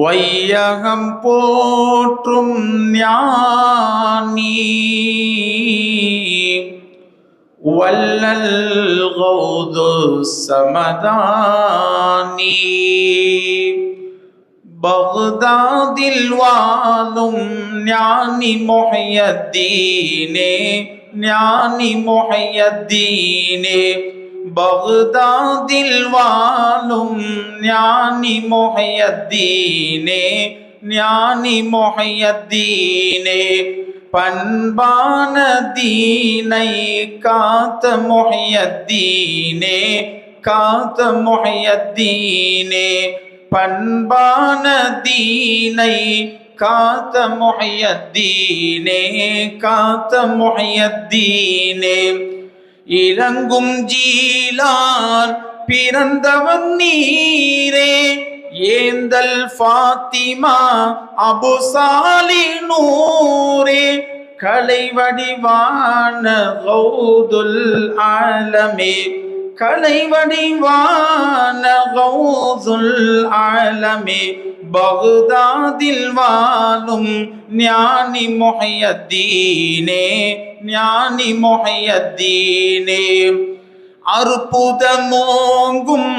வையகம் போற்றும் ஞானி. வல்லல் கௌது சமதானி. பகுதாதில் வாழும் ஞானி மொஹையத்தீனே ஞானி மொஹையத்தீனே. பகுதாதில் வாழும் ஞானி மொஹையத்தீனே ஞானி மொஹையத்தீனே. பண்பான தீனை காத்த மொஹையத்தீனே காத்த மொஹையத்தீனே. பண்பான தீனை காத்த மொஹையத்தீனே காத்த மொஹையத்தீனே. இறங்கும் ஜீலார் பிறந்தவன் நீரே. ஏந்தல் ஃபாத்திமா அபுசாலி நூரே கலை வடிவான கௌதுல் ஆலமே. கலை வடிவான கௌசுல் ஆலமே பகுதாதில் வாழும் ஞானி மொஹையத்தீனே ஞானி மொஹையத்தீனே அற்புதமோங்கும்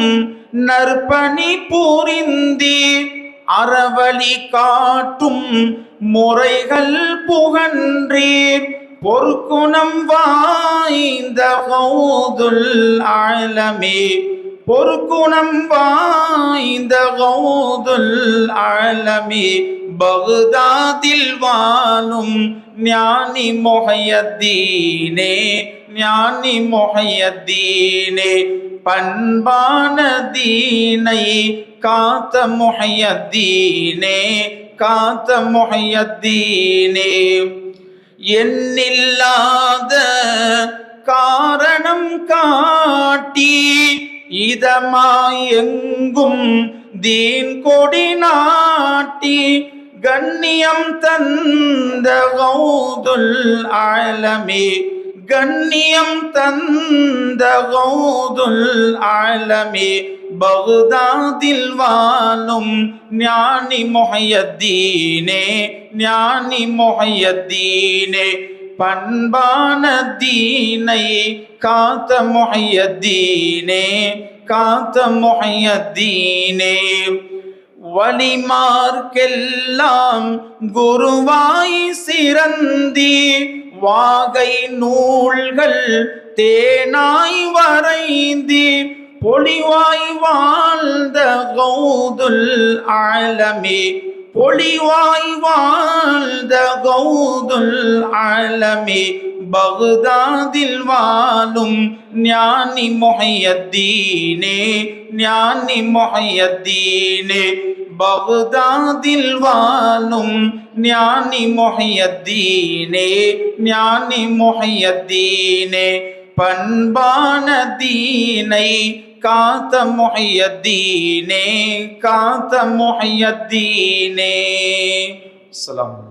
நற்பணி புரிந்தீர் அறவழி காட்டும் முறைகள் புகன்றீர் பொற்குணம் வாய்ந்த கௌதுல் ஆலமே பொற்குணம் வாய்ந்த கௌதுல் ஆலமே பகுதாதில் வாழும் ஞானி மொஹையத்தீனே ஞானி மொஹையத்தீனே. பண்பான தீனை காத்த மொஹையத்தீனே காத்த மொஹையத்தீனே. எண்ணில்லாத காரணம் காட்டி இதமாயெங்கும் தீன் கொடி நாட்டி கண்ணியம் தந்த கௌதுல் ஆலமே. கண்ணியம் தந்த கௌதுல் ஆலமே. பகுதாதில் வாழும் ஞானி மொஹையத்தீனே ஞானி மொஹையத்தீனே. பண்பான தீனை காத்த மொஹையத்தீனே காத்த மொஹையத்தீனே வழிமார்க்கெல்லாம் குருவாய் சிறந்தி வாகை நூல்கள் தேனாய் வரைந்தி. பொலிவாய் வாழ்ந்த கௌதுல் ஆழமே பொலிவாய் வாழ்ந்த கௌதுல் ஆலமே பகுதாதில் வாழும் ஞானி மொஹையத்தீனே ஞானி மொஹையத்தீனே. பகுதாதில் வாழும் ஞானி மொஹையத்தீனே ஞானி மொஹையத்தீனே. பண்பான தீனை காத்த முஹையத்தீனே காத்த முஹையத்தீனே அஸ்ஸலாமு